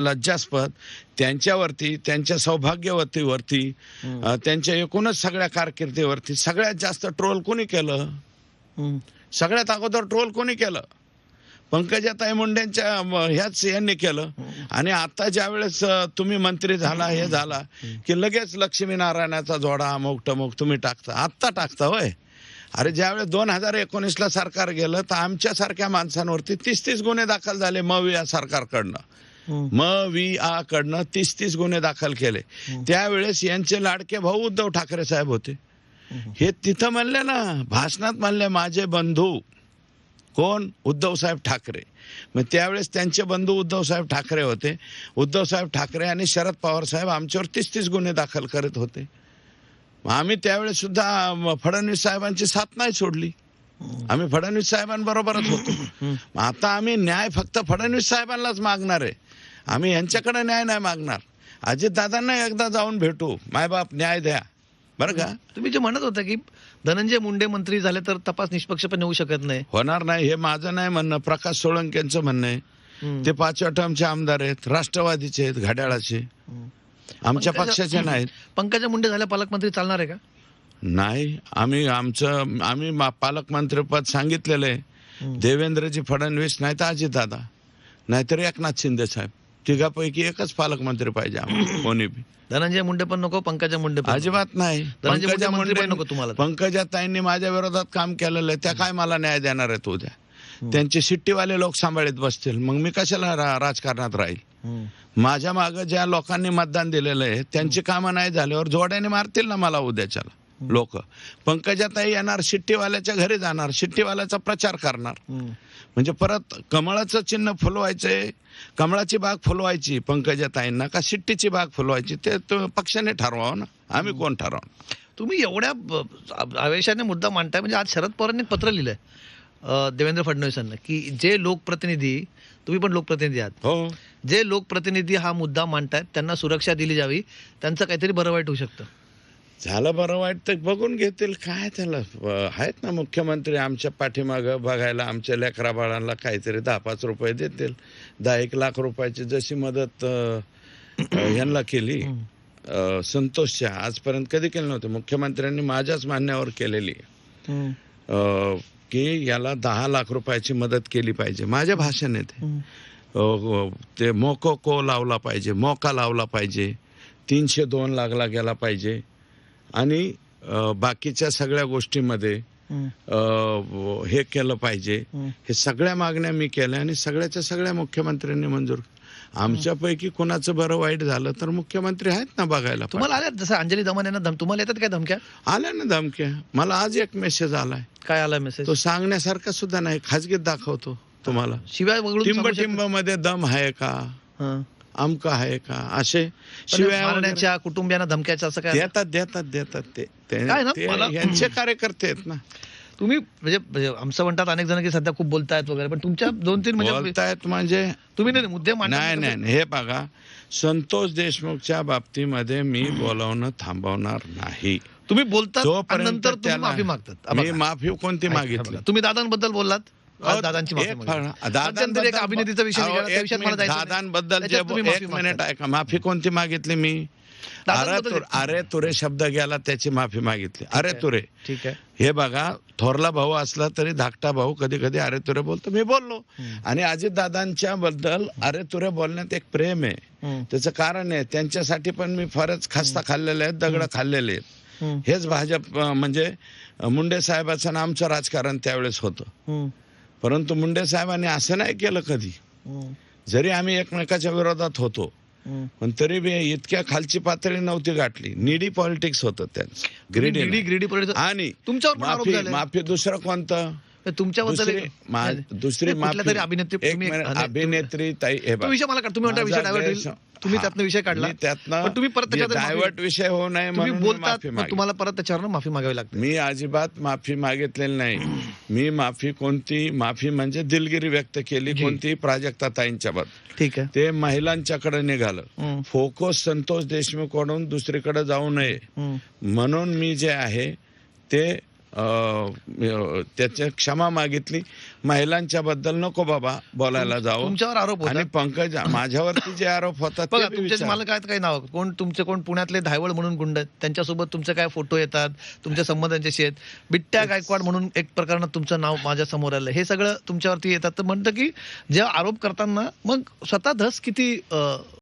लज्जास्पद त्यांच्यावरती त्यांच्या सौभाग्यवतीवरती त्यांच्या एकूणच सगळ्या कारकिर्दीवरती सगळ्यात जास्त ट्रोल कोणी केलं. सगळ्यात अगोदर ट्रोल कोणी केलं? पंकजाताई मुंडेंच्या म, ह्याच यांनी केलं. आणि आता ज्या वेळेस तुम्ही मंत्री झाला हे झाला की लगेच लक्ष्मीनारायणाचा जोडा अमुक टमुक तुम्ही टाकता. आत्ता टाकता होय. अरे ज्यावेळेस दोन हजार एकोणीसला सरकार गेलं तर आमच्यासारख्या माणसांवरती तीस तीस गुन्हे दाखल झाले मव या सरकारकडनं. हम्म. म वी आ कडनं तीस तीस गुन्हे दाखल केले. त्यावेळेस यांचे लाडके भाऊ उद्धव ठाकरे साहेब होते. हे तिथं म्हणले ना भाषणात म्हणले माझे बंधू कोण? उद्धव साहेब ठाकरे. मग त्यावेळेस त्यांचे बंधू उद्धव साहेब ठाकरे होते. उद्धव साहेब ठाकरे आणि शरद पवार साहेब आमच्यावर तीस तीस गुन्हे दाखल करत होते. मग आम्ही त्यावेळेस सुद्धा फडणवीस साहेबांची साथ नाही सोडली. आम्ही फडणवीस साहेबांबरोबरच होतो. मग आता आम्ही न्याय फक्त फडणवीस साहेबांनाच मागणार आहे. आम्ही यांच्याकडे न्याय नाही मागणार. अजितदादांना एकदा जाऊन भेटू. मायबाप न्याय द्या. बरं का? तुम्ही जे म्हणत होता की धनंजय मुंडे मंत्री झाले तर तपास निष्पक्षपणे होऊ शकत नाही. होणार नाही हे माझं नाही म्हणणं. प्रकाश सोळंकेंचं म्हणणं आहे. ते पाचव्या टर्मचे आमदार आहेत राष्ट्रवादीचे आहेत घड्याळाचे. आमच्या पक्षाचे नाहीत. पंकजा मुंडे झाल्या पालकमंत्री चालणार आहे का? नाही. आम्ही आमचं आम्ही पालकमंत्रीपद सांगितलेलं आहे. देवेंद्रजी फडणवीस नाही तर अजितदादा. नाहीतर एकनाथ शिंदे साहेब. तिघापैकी एकच पालकमंत्री पाहिजे आम्हाला कोणी बी. धनंजय मुंडे पण नको पंकजा मुंडे पण. अजिबात नाही. धनंजय मुंडे पंकजा मंत्री पण नको तुम्हाला. पंकजा ताईंनी माझ्या विरोधात काम केलेलं आहे त्या काय मला न्याय देणार आहेत उद्या? त्यांचे शिट्टीवाले लोक सांभाळीत बसतील मग मी कशाला रा- राजकारणात राहील. माझ्या मागं ज्या लोकांनी मतदान दिलेलं आहे त्यांची कामं नाही झाल्यावर जोड्याने मारतील ना मला उद्याच्याला? लोक. पंकजाताई येणार शिट्टीवाल्याच्या घरी जाणार शिट्टीवाल्याचा प्रचार करणार. म्हणजे परत कमळाचं चिन्ह फुलवायचंय कमळाची बाग फुलवायची पंकजाताईंना का शिट्टीची बाग फुलवायची ते पक्षाने ठरवावं ना. आम्ही कोण ठरवणार तुम्ही एवढ्या आवेशाने मुद्दा मांडताय. म्हणजे आज शरद पवारांनी पत्र लिहिलंय देवेंद्र फडणवीसांना की जे लोकप्रतिनिधी तुम्ही पण लोकप्रतिनिधी आहात. हो. जे लोकप्रतिनिधी हा मुद्दा मांडतायत त्यांना सुरक्षा दिली जावी त्यांचं काहीतरी बरं वाईट होऊ शकतं. झालं बरं वाईट तर बघून घेतील. काय त्याला आहेत ना मुख्यमंत्री आमच्या पाठीमागं बघायला आमच्या लेकरा बाळांना काहीतरी दहा पाच रुपये देतील. दहा एक लाख रुपयाची जशी मदत ह्यांना केली संतोषच्या आजपर्यंत कधी केली नव्हती. मुख्यमंत्र्यांनी माझ्याच मान्यावर केलेली. की याला दहा लाख रुपयाची मदत केली पाहिजे. माझ्या भाषण आहे ते अं, ते मोको को लावला पाहिजे मोका लावला पाहिजे. तीनशे दोन लागला गेला पाहिजे. आणि बाकीच्या सगळ्या गोष्टीमध्ये हे केलं पाहिजे. हे सगळ्या मागण्या मी केल्या आणि सगळ्याच्या सगळ्या मुख्यमंत्र्यांनी मंजूर आमच्यापैकी कोणाचं बरं वाईट झालं तर मुख्यमंत्री आहेत ना बघायला तुम्हाला आल्या जसं अंजली दमन यांना धम तुम्हाला येतात काय धमक्या? आल्या ना धमक्या. मला आज एक मेसेज आलाय. काय आला मेसेज तो सांगण्यासारखा सुद्धा नाही. खाजगीत दाखवतो तुम्हाला. शिवाय टिंब? टिंबमध्ये दम आहे का? अमक आहे का? असे शिव्या कुटुंबियांना धमक्याच्या असं काय देतात देतात देतात ते. यांचे कार्यकर्ते आहेत ना. तुम्ही म्हणजे म्हणजे आमचं म्हणतात अनेक जण की सध्या खूप बोलतायत वगैरे पण तुमच्या दोन तीन म्हणजे बोलतायत म्हणजे तुम्ही नाही मुद्दे नाही नाही. हे बघा संतोष देशमुखच्या बाबतीमध्ये मी बोलावणं थांबवणार नाही. तुम्ही जोपर्यंत नंतर माफी मागतात. मी. माफी कोणती मागितली. तुम्ही दादांबद्दल बोललात? दादांची माफी एक मागितली. अभिनेत्रीचा विषय. दादांबद्दल एक मिनिट. ऐका माफी कोणती मागितली मी अरे तुरे अरे तुरे शब्द गेला त्याची माफी मागितली अरे तुरे ठीक आहे हे बघा थोरला भाऊ असला तरी धाकटा भाऊ कधी कधी अरे तुरे बोलतो मी बोललो आणि अजितदादांच्या बद्दल अरे तुरे बोलण्यात एक प्रेम आहे. त्याचं कारण आहे त्यांच्यासाठी पण मी फारच खस्ता खाल्लेले आहेत दगड खाल्लेले आहेत. हेच भाजप म्हणजे मुंडे साहेबाचं आमचं राजकारण त्यावेळेस होतं. परंतु मुंडे साहेबांनी असं नाही केलं कधी. जरी आम्ही एकमेकाच्या विरोधात होतो. पण तरी बी इतक्या खालची पातळी नव्हती गाठली निडी पॉलिटिक्स होतं त्यांचं ग्रीडी ग्रीडी पॉलिटिक्स आणि आरोप माफी. माफी दुसरं कोणतं तुमच्याबद्दल दुसरी तरी अभिनेत्री अभिनेत्री ताई हे. विषय मला तुम्ही म्हणता विषय डायव्हर्ट तुम्ही. त्यातनं विषय काढला त्यातनं तुम्ही परत डायव्हर्ट विषय होऊ नये म्हणून बोलतात. तुम्हाला परत त्याच्यावर माफी मागावी लागते मी अजिबात माफी मागितलेली नाही मी माफी कोणती माफी म्हणजे दिलगिरी व्यक्त केली. कोणती प्राजक्ता ताईंच्या बद्दल ठीक आहे ते महिलांच्याकडे निघालं. फोकस संतोष देशमुखकडून दुसरीकडे जाऊ नये. म्हणून मी जे आहे ते त्याच्या क्षमा मागितली. महिलांच्या बद्दल नको बाबा बोलायला जावं. तुमच्यावर आरोप आणि पंकज माझ्यावरती जे आरोप होतात. मला काय काही नाव? कोण तुमचे कोण पुण्यातले धायवळ म्हणून गुंड त्यांच्यासोबत तुमचे काय फोटो येतात? तुमच्या संबंधांचे आहेत बिट्ट्या गायकवाड म्हणून एक प्रकरणात तुमचं नाव माझ्यासमोर आलं. हे सगळं तुमच्यावरती येतात. तर म्हणतं की जे आरोप करताना मग स्वतः धस किती